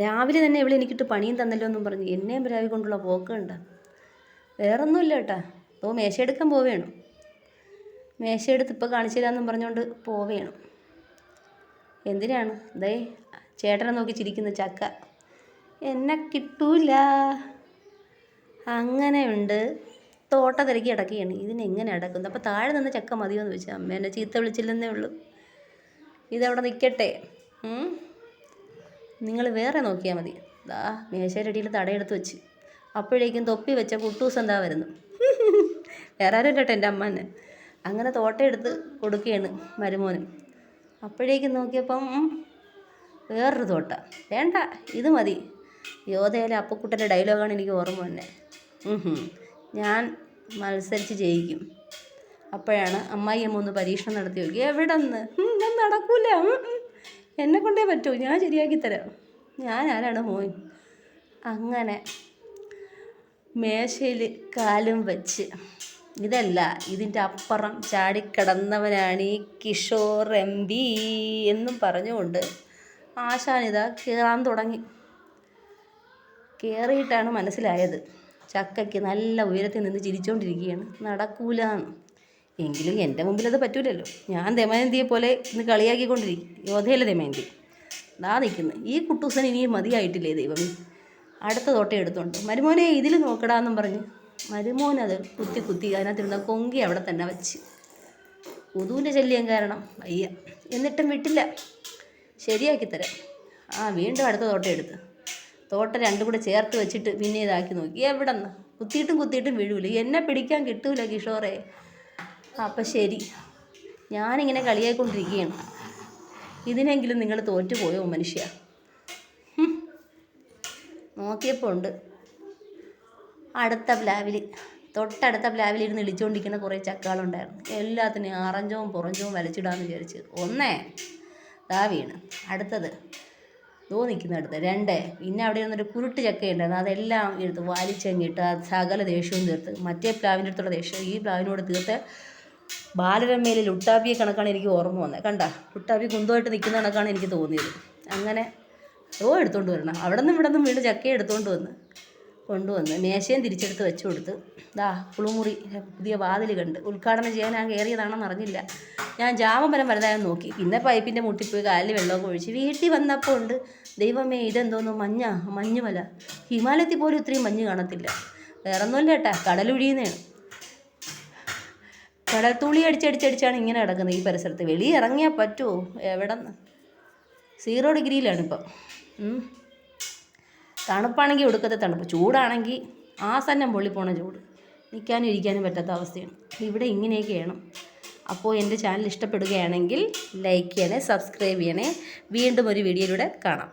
രാവിലെ തന്നെ ഇവിടെ എനിക്കിട്ട് പണിയും തന്നല്ലോ എന്നും പറഞ്ഞു. എന്നെയും പ്രാവി കൊണ്ടുള്ള പോക്കുണ്ട് വേറൊന്നുമില്ല കേട്ടാ. ഓ മേശയെടുക്കാൻ പോവേണു. മേശയെടുത്ത് ഇപ്പോൾ കാണിച്ചു തരാമെന്നും പറഞ്ഞുകൊണ്ട് പോവേണു. എന്തിനാണ്? ദേ ചേട്ടനെ നോക്കി ചിരിക്കുന്ന ചക്ക. എന്നെ കിട്ടൂല. അങ്ങനെയുണ്ട്. തോട്ട തിരക്കി അടക്കുകയാണ് ഇതിനെങ്ങനെ അടക്കുന്നത്? അപ്പോൾ താഴെ നിന്ന് ചക്ക മതിയോ എന്ന് ചോദിച്ചാൽ അമ്മ എന്നെ ചീത്ത വിളിച്ചില്ലെന്നേ ഉള്ളൂ. ഇതവിടെ നിൽക്കട്ടെ നിങ്ങൾ വേറെ നോക്കിയാൽ മതി. ദാ മേശയുടെ അടിയിൽ തടയെടുത്ത് വെച്ച്. അപ്പോഴേക്കും തൊപ്പി വെച്ച കുട്ടൂസ് എന്താ വരുന്നു? വേറെ ആരും കേട്ടോ എന്റെ അമ്മനെ. അങ്ങനെ തോട്ടയെടുത്ത് കൊടുക്കുകയാണ് മരുമോനും. അപ്പോഴേക്കും നോക്കിയപ്പം വേറൊരു തോട്ട. വേണ്ട ഇത് മതി. യോധയിലെ അപ്പക്കുട്ടന്റെ ഡയലോഗാണ് എനിക്ക് ഓർമ്മ തന്നെ ഞാൻ മത്സരിച്ച് ജയിക്കും. അപ്പോഴാണ് അമ്മായിയമ്മ ഒന്ന് പരീക്ഷണം നടത്തി നോക്കി. എവിടെ നിന്ന് നടക്കൂല. എന്നെ കൊണ്ടേ പറ്റൂ ഞാൻ ശരിയാക്കി തരാം. ഞാൻ ആരാണ് മോൻ? അങ്ങനെ മേശയിൽ കാലും വച്ച്. ഇതല്ല ഇതിന്റെ അപ്പുറം ചാടിക്കിടന്നവനാണ് ഈ കിഷോർ എം ബി എന്നും പറഞ്ഞുകൊണ്ട് ആശാനിത കയറാൻ തുടങ്ങി. കയറിയിട്ടാണ് മനസ്സിലായത്. ചക്കയ്ക്ക് നല്ല ഉയരത്തിൽ നിന്ന് ചിരിച്ചുകൊണ്ടിരിക്കുകയാണ് നടക്കൂലെന്ന്. എങ്കിലും എന്റെ മുമ്പിൽ അത് പറ്റൂലല്ലോ. ഞാൻ ദമയന്തിയെ പോലെ ഇന്ന് കളിയാക്കിക്കൊണ്ടിരിക്കും. യോധയിലെ ദമയന്തി. ദാ നിൽക്കുന്നു. ഈ കുട്ടൂസൻ ഇനിയും മതിയായിട്ടില്ലേ ദൈവം അടുത്ത തോട്ടം എടുത്തോണ്ട്. മരുമോനെ ഇതിൽ നോക്കടാന്നും പറഞ്ഞ് മരുമോനത് കുത്തി കുത്തി അതിനകത്തിരുന്ന കൊങ്കി അവിടെ തന്നെ വച്ച്. കൊതുവിന്റെ ശല്യം കാരണം അയ്യ എന്നിട്ടും വിട്ടില്ല. ശരിയാക്കി തരാം. ആ വീണ്ടും അടുത്ത തോട്ടം എടുത്ത്. തോട്ടം രണ്ടും കൂടെ ചേർത്ത് വെച്ചിട്ട് പിന്നെ ഇതാക്കി നോക്കി. എവിടെ നിന്ന് കുത്തിയിട്ടും കുത്തിയിട്ടും വീഴൂല. എന്നെ പിടിക്കാൻ കിട്ടൂല കിഷോറെ. അപ്പം ശരി. ഞാനിങ്ങനെ കളിയായിക്കൊണ്ടിരിക്കുകയാണ്. ഇതിനെങ്കിലും നിങ്ങൾ തോറ്റുപോയോ മനുഷ്യ. നോക്കിയപ്പോൾ ഉണ്ട് അടുത്ത പ്ലാവിൽ തൊട്ടടുത്ത പ്ലാവിൽ ഇരുന്ന് ഇളിച്ചുകൊണ്ടിരിക്കുന്ന കുറേ ചക്കകളുണ്ടായിരുന്നു എല്ലാത്തിനും ആറഞ്ചവും പുറഞ്ചവും വലിച്ചിടാമെന്ന് വിചാരിച്ച്. ഒന്നേ. ദാ വീണ്. അടുത്തത്. ദോ നിൽക്കുന്ന അടുത്ത് രണ്ട്. പിന്നെ അവിടെ ഇരുന്നൊരു കുരുട്ട് ചക്കയുണ്ടായിരുന്നു. അതെല്ലാം എടുത്ത് വലിച്ചങ്ങിട്ട് സകല ദേഷ്യവും തീർത്ത്. മറ്റേ പ്ലാവിന്റെ അടുത്തുള്ള ദേഷ്യം ഈ പ്ലാവിനോട് തീർത്ത് ബാലരമയിലെ ലുട്ടാപ്പിയെ കണക്കാണ് എനിക്ക് ഓർമ്മ വന്നത്. കണ്ട ലുട്ടാപ്പി കുന്തമായിട്ട് നിൽക്കുന്ന കണക്കാണ് എനിക്ക് തോന്നിയത്. അങ്ങനെ ഓ എടുത്തുകൊണ്ട് വരണം. അവിടെ നിന്നും ഇവിടെ നിന്നും വീണ്ടും ചക്കയെ എടുത്തുകൊണ്ട് വന്ന് കൊണ്ടുവന്ന് മേശയും തിരിച്ചെടുത്ത് വെച്ചു കൊടുത്ത് ദാ കുളിമുറി പുതിയ വാതിൽ കണ്ട്. ഉദ്ഘാടനം ചെയ്യാൻ ഞാൻ കയറിയതാണെന്ന് അറിഞ്ഞില്ല. ഞാൻ ജാമപരം വലുതായെന്ന് നോക്കി. പിന്നെ പൈപ്പിന്റെ മുട്ടിപ്പോയി കാലിൽ വെള്ളമൊക്കെ ഒഴിച്ച് വീട്ടിൽ വന്നപ്പോൾ ഉണ്ട്. ദൈവമേ ഇതെന്തോന്നു മഞ്ഞ മഞ്ഞുമല. ഹിമാലയത്തിൽ പോലും ഇത്രയും മഞ്ഞ് കാണത്തില്ല. വേറെ ഒന്നുമില്ല കേട്ടാ കടലൊഴിയുന്നതാണ്. കടൽ തുളി അടിച്ചടിച്ചടിച്ചാണ് ഇങ്ങനെ കിടക്കുന്നത് ഈ പരിസരത്ത്. വെളിയിൽ ഇറങ്ങിയാൽ പറ്റുമോ എവിടെ സീറോ ഡിഗ്രിയിലാണ് ഇപ്പം. തണുപ്പാണെങ്കിൽ ഒടുക്കത്തെ തണുപ്പ്. ചൂടാണെങ്കിൽ ആസന്നം പൊള്ളിപ്പോണ ചൂട്. നിൽക്കാനും ഇരിക്കാനും പറ്റാത്ത അവസ്ഥയാണ്. ഇവിടെ ഇങ്ങനെയൊക്കെയാണ് അപ്പോൾ എന്റെ ചാനൽ ഇഷ്ടപ്പെടുകയാണെങ്കിൽ ലൈക്ക് ചെയ്യണേ സബ്സ്ക്രൈബ് ചെയ്യണേ. വീണ്ടും ഒരു വീഡിയോയിലൂടെ കാണാം.